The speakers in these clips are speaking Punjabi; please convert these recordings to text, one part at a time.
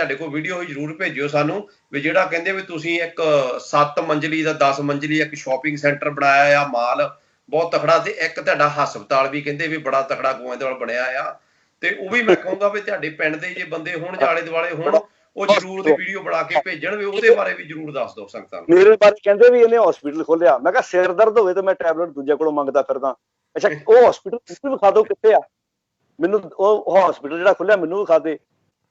ਤੁਹਾਡੇ ਕੋਲ ਵੀਡੀਓ ਹੋਈ ਜਰੂਰ ਭੇਜਿਓ ਸਾਨੂੰ ਵੀ ਜਿਹੜਾ ਕਹਿੰਦੇ ਵੀ ਤੁਸੀਂ ਇੱਕ 7 ਮੰਜ਼ਲੀ ਦਾ 10 ਮੰਜ਼ਲੀ ਇੱਕ ਸ਼ਾਪਿੰਗ ਸੈਂਟਰ ਬਣਾਇਆ ਆ ਮਾਲ ਬਹੁਤ ਤਕੜਾ ਤੇ ਇੱਕ ਤੁਹਾਡਾ ਹਸਪਤਾਲ ਵੀ ਕਹਿੰਦੇ ਵੀ ਬੜਾ ਤਕੜਾ ਗੋਇੰਦਵਾਲ ਬਣਿਆ ਆ। ਤੇ ਉਹ ਵੀ ਮੈਂ ਕਹੂੰਗਾ ਵੀ ਤੁਹਾਡੇ ਪਿੰਡ ਦੇ ਜੇ ਬੰਦੇ ਹੋਣ ਜਾਲੇ ਦੁਆਲੇ ਹੋਣ ਉਹ ਜਰੂਰ ਉਹਦੀ ਵੀਡੀਓ ਬਣਾ ਕੇ ਭੇਜਣ ਵੀ ਉਹਦੇ ਬਾਰੇ ਵੀ ਜਰੂਰ ਦੱਸ ਦਿਓ ਸੰਗਤਾਂ ਨੂੰ। ਮੇਰੇ ਬਾਰੇ ਕਹਿੰਦੇ ਵੀ ਇਹਨੇ ਹਸਪੀਟਲ ਖੋਲਿਆ। ਮੈਂ ਕਿਹਾ ਸਿਰ ਦਰਦ ਹੋਵੇ ਤੇ ਮੈਂ ਟੈਬਲੇਟ ਦੂਜੇ ਕੋਲੋਂ ਮੰਗਦਾ ਫਿਰਦਾ। ਅੱਛਾ ਉਹ ਹਸਪੀਟਲ ਤੁਸੀਂ ਵਿਖਾ ਦਿਓ ਕਿੱਥੇ ਆ? ਮੈਨੂੰ ਉਹ ਹਸਪੀਟਲ ਜਿਹੜਾ ਖੁੱਲਿਆ ਮੈਨੂੰ ਵਿਖਾ ਦੇ।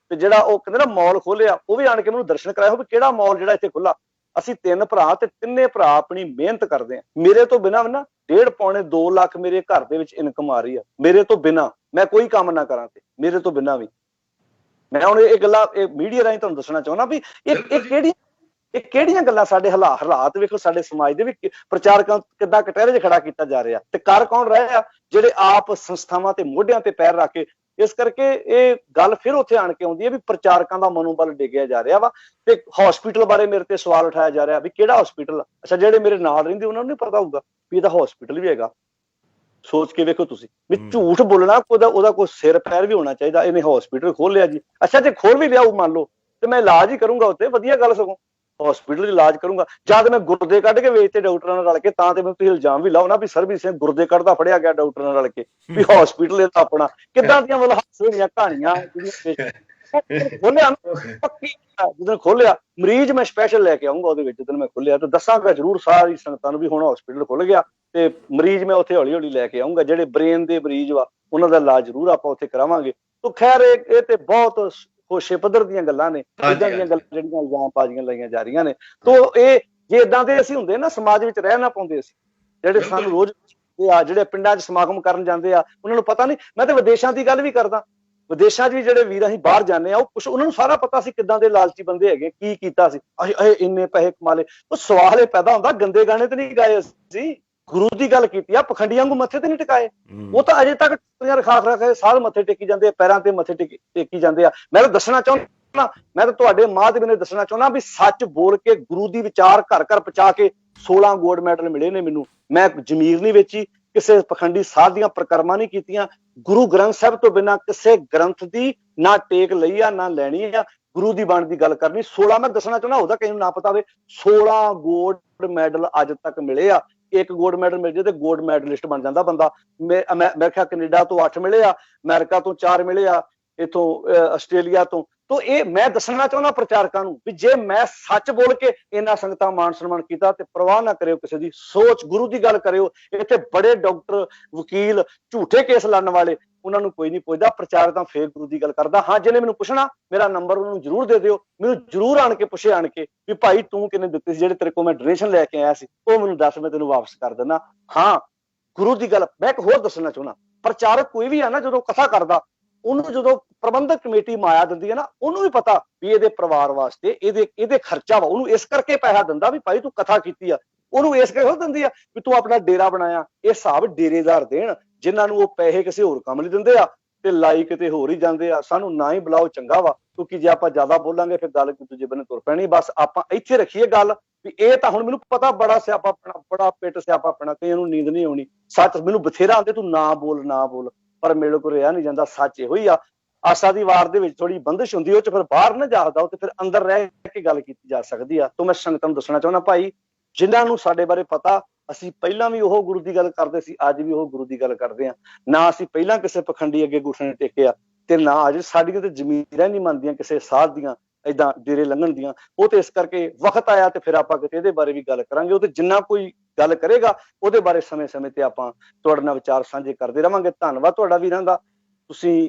ਤੇ ਜਿਹੜਾ ਉਹ ਕਹਿੰਦੇ ਨਾ ਮਾਲ ਖੋਲਿਆ ਉਹ ਵੀ ਆਣ ਕੇ ਮੈਨੂੰ ਦਰਸ਼ਨ ਕਰਾਇਆ ਵੀ ਕਿਹੜਾ ਮਾਲ ਜਿਹੜਾ ਇੱਥੇ ਖੁੱਲਾ ਅਸੀਂ ਤਿੰਨ ਭਰਾ ਤੇ ਤਿੰਨੇ ਭਰਾ ਆਪਣੀ ਮਿਹਨਤ ਕਰਦੇ ਆ ਮੇਰੇ ਤੋਂ ਬਿਨਾ ਨਾ ਡੇਢ ਪੌਣੇ 2 ਲੱਖ ਮੇਰੇ ਘਰ ਦੇ ਵਿੱਚ ਇਨਕਮ ਆ ਰਹੀ ਆ। ਮੇਰੇ ਤੋਂ ਬਿਨਾ ਮੈਂ ਕੋਈ ਕੰਮ ਨਾ ਕਰਾਂ ਤੇ ਮੇਰੇ ਤੋਂ ਬਿਨਾ ਵੀ। ਮੈਂ ਹੁਣ ਇਹ ਗੱਲਾਂ ਇਹ ਮੀਡੀਆ ਰਾਹੀਂ ਤੁਹਾਨੂੰ ਦੱਸਣਾ ਚਾਹੁੰਦਾ ਵੀ ਇਹ ਇਹ। ਕਿਹੜੀ ਇਹ ਕਿਹੜੀਆਂ ਗੱਲਾਂ ਸਾਡੇ ਹਾਲਾਤ ਹਾਲਾਤ ਵੇਖੋ ਸਾਡੇ ਸਮਾਜ ਦੇ ਵੀ ਕਿ- ਪ੍ਰਚਾਰਕਾਂ ਕਿੱਦਾਂ ਕਟਹਿਰੇ 'ਚ ਖੜਾ ਕੀਤਾ ਜਾ ਰਿਹਾ। ਤੇ ਕਰ ਕੌਣ ਰਹੇ ਆ ਜਿਹੜੇ ਆਪ ਸੰਸਥਾਵਾਂ ਤੇ ਮੋਢਿਆਂ ਤੇ ਪੈਰ ਰੱਖ ਕੇ ਇਸ ਕਰਕੇ ਇਹ ਗੱਲ ਫਿਰ ਉੱਥੇ ਆਣ ਕੇ ਆਉਂਦੀ ਹੈ ਵੀ ਪ੍ਰਚਾਰਕਾਂ ਦਾ ਮਨੋਬਲ ਡਿੱਗਿਆ ਜਾ ਰਿਹਾ ਵਾ ਤੇ ਹਸਪੀਟਲ ਬਾਰੇ ਮੇਰੇ ਤੇ ਸਵਾਲ ਉਠਾਇਆ ਜਾ ਰਿਹਾ ਵੀ ਕਿਹੜਾ ਹਸਪੀਟਲ ਅੱਛਾ ਜਿਹੜੇ ਮੇਰੇ ਨਾਲ ਰਹਿੰਦੇ ਉਹਨਾਂ ਨੂੰ ਨਹੀਂ ਪਤਾ ਹੋਊਗਾ ਵੀ ਇਹਦਾ ਹਸਪੀਟਲ ਵੀ ਹੈਗਾ। ਸੋਚ ਕੇ ਵੇਖੋ ਤੁਸੀਂ ਵੀ। ਝੂਠ ਬੋਲਣਾ ਉਹਦਾ ਉਹਦਾ ਕੋਈ ਸਿਰ ਪੈਰ ਵੀ ਹੋਣਾ ਚਾਹੀਦਾ ਇਹਨੇ ਹਸਪੀਟਲ ਖੋਲ ਲਿਆ ਜੀ। ਅੱਛਾ ਜੇ ਖੋਲ ਵੀ ਲਿਆ ਉਹ ਮੰਨ ਲਓ ਤੇ ਮੈਂ ਇਲਾਜ ਹੀ ਕਰੂੰਗਾ ਉੱਤੇ ਵਧੀਆ ਗੱਲ ਸਗੋਂ। ਹਸਪੀਟਲ 'ਚ ਇਲਾਜ ਕਰੂੰਗਾ। ਜਦ ਮੈਂ ਗੁਰਦੇ ਕੱਢ ਕੇ ਵੇਚਤੇ ਡਾਕਟਰਾਂ ਨਾਲ ਰਲ ਕੇ ਤਾਂ ਤੇ ਮੈਨੂੰ ਤੁਸੀਂ ਇਲਜ਼ਾਮ ਵੀ ਲਾਓ ਨਾ ਵੀ ਸਰਵਿਸ ਸਿੰਘ ਗੁਰਦੇ ਕੱਢਦਾ ਫੜਿਆ ਗਿਆ ਡਾਕਟਰਾਂ ਨਾਲ ਰਲ ਕੇ। ਵੀ ਹਸਪੀਟਲ ਇਹਦਾ ਆਪਣਾ ਕਿੱਦਾਂ ਦੀਆਂ ਮਤਲਬ ਹਾਸੋਣੀਆਂ ਕਹਾਣੀਆਂ ਖੋਲਿਆ ਪੱਕੀ ਜਦੋਂ ਖੋਲਿਆ ਮਰੀਜ਼ ਮੈਂ ਸਪੈਸ਼ਲ ਲੈ ਕੇ ਆਉਂਗਾ ਉਹਦੇ ਵਿੱਚ ਜਦੋਂ ਮੈਂ ਖੋਲਿਆ ਤੇ ਦੱਸਾਂਗਾ ਜ਼ਰੂਰ ਸਾਰੀ ਸੰਗਤਾਂ ਨੂੰ ਵੀ ਹੁਣ ਹਸਪੀਟਲ ਖੁੱਲ ਗਿਆ ਤੇ ਮਰੀਜ਼ ਮੈਂ ਉੱਥੇ ਹੌਲੀ ਹੌਲੀ ਲੈ ਕੇ ਆਉਂਗਾ ਜਿਹੜੇ ਬ੍ਰੇਨ ਦੇ ਮਰੀਜ਼ ਵਾ ਉਹਨਾਂ ਦਾ ਇਲਾਜ ਜ਼ਰੂਰ ਆਪਾਂ ਉੱਥੇ ਕਰਾਵਾਂਗੇ। ਤੋਂ ਖੈਰ ਇਹ ਤੇ ਬਹੁਤ ਖੁਸ਼ੇ ਪੱਧਰ ਦੀਆਂ ਗੱਲਾਂ ਨੇ ਇਦਾਂ ਦੀਆਂ। ਗੱਲਾਂ ਜਿਹੜੀਆਂ ਇਲਜ਼ਾਮ ਬਾਜ਼ੀਆਂ ਲਾਈਆਂ ਜਾ ਰਹੀਆਂ ਨੇ। ਤੋਂ ਇਹ ਜੇ ਇਦਾਂ ਦੇ ਅਸੀਂ ਹੁੰਦੇ ਨਾ ਸਮਾਜ ਵਿੱਚ ਰਹਿ ਨਾ ਪਾਉਂਦੇ ਅਸੀਂ ਜਿਹੜੇ। ਸਾਨੂੰ ਰੋਜ਼ ਇਹ ਆ ਜਿਹੜੇ ਪਿੰਡਾਂ 'ਚ ਸਮਾਗਮ ਕਰਨ ਜਾਂਦੇ ਆ ਉਹਨਾਂ ਨੂੰ ਪਤਾ ਨਹੀਂ ਮੈਂ ਤੇ ਵਿਦੇਸ਼ਾਂ ਦੀ ਗੱਲ ਵੀ ਕਰਦਾ। ਵਿਦੇਸ਼ਾਂ 'ਚ ਵੀ ਜਿਹੜੇ ਵੀਰ ਅਸੀਂ ਬਾਹਰ ਜਾਂਦੇ ਆ ਉਹ ਕੁਛ ਉਹਨਾਂ ਨੂੰ ਸਾਰਾ ਪਤਾ ਸੀ ਕਿੱਦਾਂ ਦੇ ਲਾਲਚੀ ਬੰਦੇ ਹੈਗੇ ਕੀ ਕੀਤਾ ਸੀ। ਅਸੀਂ ਇਹ ਇੰਨੇ ਪੈਸੇ ਕਮਾ ਲਏ। ਉਹ ਸਵਾਲ ਇਹ ਪੈਦਾ ਹੁੰਦਾ ਗੰਦੇ ਗਾਣੇ ਤੇ ਨਹੀਂ ਗਾਏ ਅਸੀਂ। ਗੁਰੂ ਦੀ ਗੱਲ ਕੀਤੀ ਆ ਪਖੰਡੀਆਂ ਨੂੰ ਮੱਥੇ ਤੇ ਨਹੀਂ ਟਿਕਾਏ। ਉਹ ਤਾਂ ਅਜੇ ਤੱਕ ਟੁੱਟੀਆਂ ਰਖਾ ਰਖਾ ਸਾਲ ਮੱਥੇ ਟੇਕੀ ਜਾਂਦੇ ਆ ਪੈਰਾਂ ਤੇ ਮੱਥੇ ਟੇਕੀ ਟੇਕੀ ਜਾਂਦੇ ਆ। ਮੈਂ ਤਾਂ ਦੱਸਣਾ ਚਾਹੁੰਦਾ ਮੈਂ ਤਾਂ ਤੁਹਾਡੇ ਮਾਧਿਅਮ ਨੇ ਦੱਸਣਾ ਚਾਹੁੰਦਾ ਵੀ ਸੱਚ ਬੋਲ ਕੇ ਗੁਰੂ ਦੀ ਵਿਚਾਰ ਘਰ ਘਰ ਪਹੁੰਚਾ ਕੇ 16 ਗੋਲਡ ਮੈਡਲ ਮਿਲੇ ਨੇ ਮੈਨੂੰ। ਮੈਂ ਜ਼ਮੀਰ ਨਹੀਂ ਵੇਚੀ ਕਿਸੇ ਪਖੰਡੀ ਸਾਧ ਦੀਆਂ ਪ੍ਰਕਰਮਾਂ ਨਹੀਂ ਕੀਤੀਆਂ। ਗੁਰੂ ਗ੍ਰੰਥ ਸਾਹਿਬ ਤੋਂ ਬਿਨਾਂ ਕਿਸੇ ਗ੍ਰੰਥ ਦੀ ਨਾ ਟੇਕ ਲਈ ਆ ਨਾ ਲੈਣੀ ਆ ਗੁਰੂ ਦੀ ਬਾਣੀ ਦੀ ਗੱਲ ਕਰਨੀ। 16 ਮੈਂ ਦੱਸਣਾ ਚਾਹੁੰਦਾ ਉਹਦਾ ਕਿਸੇ ਨੂੰ ਨਾ ਪਤਾ ਹੋਵੇ। 16 ਗੋਲਡ ਮੈਡਲ ਅੱਜ ਤੱਕ ਮਿਲੇ ਆ। ਇੱਕ ਗੋਲਡ ਮੈਡਲ ਮਿਲ ਜੇ ਤੇ ਗੋਲਡ ਮੈਡਲਿਸਟ ਬਣ ਜਾਂਦਾ ਬੰਦਾ। ਮੈਂ ਮੈਂ ਕਿਹਾ ਕੈਨੇਡਾ ਤੋਂ 8 ਮਿਲੇ ਆ, ਅਮਰੀਕਾ ਤੋਂ 4 ਮਿਲੇ ਆ, ਇਥੋਂ ਆਸਟ੍ਰੇਲੀਆ ਤੋਂ। ਤੋਂ ਇਹ ਮੈਂ ਦੱਸਣਾ ਚਾਹੁੰਦਾ ਪ੍ਰਚਾਰਕਾਂ ਨੂੰ ਵੀ ਜੇ ਮੈਂ ਸੱਚ ਬੋਲ ਕੇ ਇਹਨਾਂ ਸੰਗਤਾਂ ਮਾਨ ਸਨਮਾਨ ਕੀਤਾ ਤੇ ਪ੍ਰਵਾਹ ਨਾ ਕਰਿਓ ਕਿਸੇ ਦੀ, ਸੋਚ ਗੁਰੂ ਦੀ ਗੱਲ ਕਰਿਓ। ਇੱਥੇ ਬੜੇ ਡਾਕਟਰ, ਵਕੀਲ, ਝੂਠੇ ਕੇਸ ਲੜਨ ਵਾਲੇ ਉਹਨਾਂ ਨੂੰ ਕੋਈ ਨਹੀਂ ਪੁੱਛਦਾ ਪ੍ਰਚਾਰਕ ਤਾਂ ਫੇਰ ਗੁਰੂ ਦੀ ਗੱਲ ਕਰਦਾ। ਹਾਂ, ਜਿਹਨੇ ਮੈਨੂੰ ਪੁੱਛਣਾ, ਮੇਰਾ ਨੰਬਰ ਉਹਨੂੰ ਜ਼ਰੂਰ ਦੇ ਦਿਓ। ਮੈਨੂੰ ਜ਼ਰੂਰ ਆਣ ਕੇ ਪੁੱਛੇ ਆਣ ਕੇ ਵੀ ਭਾਈ ਤੂੰ ਕਿੰਨੇ ਦਿੱਤੇ ਸੀ, ਜਿਹੜੇ ਤੇਰੇ ਕੋਲ ਮੈਂ ਡੋਨੇਸ਼ਨ ਲੈ ਕੇ ਆਇਆ ਸੀ, ਉਹ ਮੈਨੂੰ ਦੱਸ, ਮੈਂ ਤੈਨੂੰ ਵਾਪਸ ਕਰ ਦਿੰਦਾ। ਹਾਂ, ਗੁਰੂ ਦੀ ਗੱਲ, ਮੈਂ ਇੱਕ ਹੋਰ ਦੱਸਣਾ ਚਾਹੁੰਦਾ। ਪ੍ਰਚਾਰਕ ਕੋਈ ਵੀ ਆ ਨਾ, ਜਦੋਂ ਕਥਾ ਕਰਦਾ, ਉਹਨੂੰ ਜਦੋਂ ਪ੍ਰਬੰਧਕ ਕਮੇਟੀ ਮਾਇਆ ਦਿੰਦੀ ਹੈ ਨਾ, ਉਹਨੂੰ ਵੀ ਪਤਾ ਵੀ ਇਹਦੇ ਪਰਿਵਾਰ ਵਾਸਤੇ, ਇਹਦੇ ਇਹਦੇ ਖਰਚਾ ਵਾ, ਉਹਨੂੰ ਇਸ ਕਰਕੇ ਪੈਸਾ ਦਿੰਦਾ ਵੀ ਭਾਈ ਤੂੰ ਕਥਾ ਕੀਤੀ ਆ। ਉਹਨੂੰ ਇਸ ਕਰਕੇ ਹੋਰ ਦਿੰਦੀ ਆ ਵੀ ਤੂੰ ਆਪਣਾ ਡੇਰਾ ਬਣਾਇਆ, ਇਹ ਹਿਸਾਬ ਡੇਰੇਦਾਰ ਦੇਣ, ਜਿਨ੍ਹਾਂ ਨੂੰ ਉਹ ਪੈਸੇ ਕਿਸੇ ਹੋਰ ਕੰਮ ਲਈ ਦਿੰਦੇ ਆ ਤੇ ਲਾਈ ਕਿਤੇ ਹੋਰ ਹੀ ਜਾਂਦੇ ਆ, ਸਾਨੂੰ ਨਾ ਹੀ ਬੁਲਾਓ ਚੰਗਾ ਵਾ, ਕਿਉਂਕਿ ਜੇ ਆਪਾਂ ਜ਼ਿਆਦਾ ਬੋਲਾਂਗੇ ਫਿਰ ਗੱਲ ਇੱਕ ਦੂਜੇ ਬੰਨੇ ਤੁਰ ਪੈਣੀ, ਬਸ ਆਪਾਂ ਇੱਥੇ ਰੱਖੀਏ ਗੱਲ ਵੀ ਇਹ ਤਾਂ ਹੁਣ ਮੈਨੂੰ ਪਤਾ ਬੜਾ ਸਿਆਪਾ ਪੈਣਾ ਬੜਾ ਪਿੱਟ ਸਿਆਪਾ ਪੈਣਾ ਕਈਆਂ ਨੂੰ ਨੀਂਦ ਨਹੀਂ ਆਉਣੀ। ਸੱਚ ਮੈਨੂੰ ਬਥੇਰਾ ਆਉਂਦੇ, ਤੂੰ ਨਾ ਬੋਲ ਨਾ ਬੋਲ, ਪਰ ਮੇਰੇ ਕੋਲ ਰਿਹਾ ਨਹੀਂ ਜਾਂਦਾ, ਸੱਚ ਇਹੋ ਹੀ ਆ। ਆਸਾ ਦੀ ਵਾਰ ਦੇ ਵਿੱਚ ਥੋੜੀ ਬੰਦਿਸ਼ ਹੁੰਦੀ ਉਹ ਚ ਫਿਰ ਬਾਹਰ ਨਾ ਜਾਦਾ ਉਹ ਤੇ ਫਿਰ ਅੰਦਰ ਰਹਿ ਕੇ ਗੱਲ ਕੀਤੀ ਜਾ ਸਕਦੀ ਆ। ਤੋਂ ਮੈਂ ਸੰਗਤਾਂ ਨੂੰ ਦੱਸਣਾ ਚਾਹੁੰਦਾ, ਭਾਈ ਜਿਨ੍ਹਾਂ ਨੂੰ ਸਾਡੇ ਬਾਰੇ ਪਤਾ, ਅਸੀਂ ਪਹਿਲਾਂ ਵੀ ਉਹ ਗੁਰੂ ਦੀ ਗੱਲ ਕਰਦੇ ਸੀ, ਅੱਜ ਵੀ ਉਹ ਗੁਰੂ ਦੀ ਗੱਲ ਕਰਦੇ ਆ ਨਾ ਅਸੀਂ ਪਹਿਲਾਂ ਕਿਸੇ ਪਖੰਡੀ ਅੱਗੇ ਗੁੱਠਣੇ ਟੇਕਿਆ ਤੇ ਨਾ ਅੱਜ ਸਾਡੀਆਂ ਤੇ ਜ਼ਮੀਰਾਂ ਨਹੀਂ ਮੰਨਦੀਆਂ, ਕਿਸੇ ਸਾਧ ਦੀਆਂ, ਏਦਾਂ ਡੇਰੇ ਲੰਘਣ ਦੀਆਂ। ਉਹ ਤੇ ਇਸ ਕਰਕੇ ਵਕਤ ਆਇਆ ਤੇ ਫਿਰ ਆਪਾਂ ਕਿਤੇ ਇਹਦੇ ਬਾਰੇ ਵੀ ਗੱਲ ਕਰਾਂਗੇ। ਉਹ ਤੇ ਜਿੰਨਾ ਕੋਈ ਗੱਲ ਕਰੇਗਾ, ਉਹਦੇ ਬਾਰੇ ਸਮੇਂ-ਸਮੇਂ ਤੇ ਆਪਾਂ ਤੁਹਾਡੇ ਨਾਲ ਵਿਚਾਰ ਸਾਂਝੇ ਕਰਦੇ ਰਵਾਂਗੇ। ਧੰਨਵਾਦ ਤੁਹਾਡਾ ਵੀਰਾਂ ਦਾ। ਤੁਸੀਂ